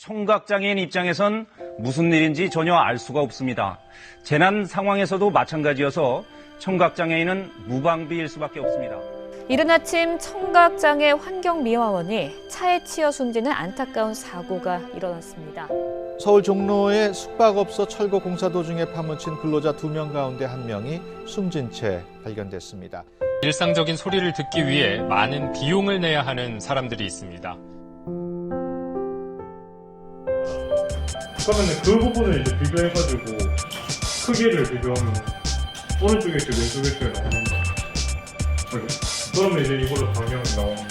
청각장애인 입장에선 무슨 일인지 전혀 알 수가 없습니다. 재난 상황에서도 마찬가지여서 청각장애인은 무방비일 수밖에 없습니다. 이른 아침 청각장애 환경미화원이 차에 치여 숨지는 안타까운 사고가 일어났습니다. 서울 종로의 숙박업소 철거 공사 도중에 파묻힌 근로자 두 명 가운데 한 명이 숨진 채 발견됐습니다. 일상적인 소리를 듣기 위해 많은 비용을 내야 하는 사람들이 있습니다. 그러면 그 부분을 이제 비교해가지고 크기를 비교하면 오른쪽에 있지 왼쪽에 있지 나오는 거. 그러면 이제 이걸로 방향 나오는 거.